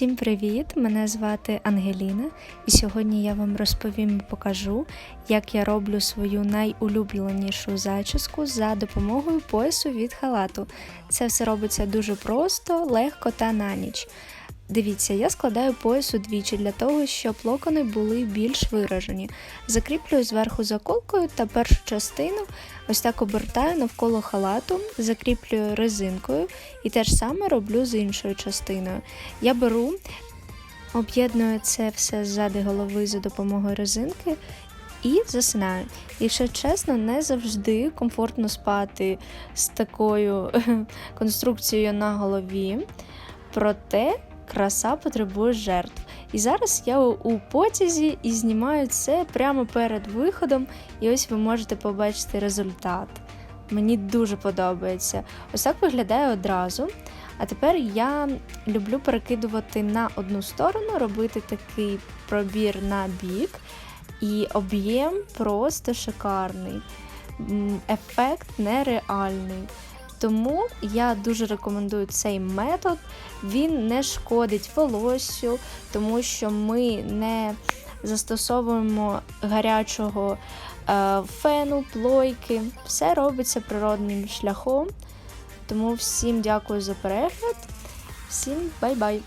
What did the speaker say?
Всім привіт! Мене звати Ангеліна, і сьогодні я вам розповім і покажу, як я роблю свою найулюбленішу зачіску за допомогою поясу від халату. Це все робиться дуже просто, легко та на ніч. Дивіться, я складаю пояс удвічі для того, щоб локони були більш виражені. Закріплюю зверху заколкою та першу частину ось так обертаю навколо халату, закріплюю резинкою і те ж саме роблю з іншою частиною. Я беру, об'єдную це все ззади голови за допомогою резинки. І засинаю. Якщо чесно, не завжди комфортно спати з такою конструкцією на голові. Проте краса потребує жертв. І зараз я у потязі і знімаю це прямо перед виходом, і ось ви можете побачити результат. Мені дуже подобається. Ось так виглядає одразу. А тепер я люблю перекидувати на одну сторону, робити такий пробір на бік, і об'єм просто шикарний. Ефект нереальний. Тому я дуже рекомендую цей метод. Він не шкодить волоссю, тому що ми не застосовуємо гарячого е, фену, плойки. Все робиться природним шляхом. Тому всім дякую за перегляд. Всім бай-бай!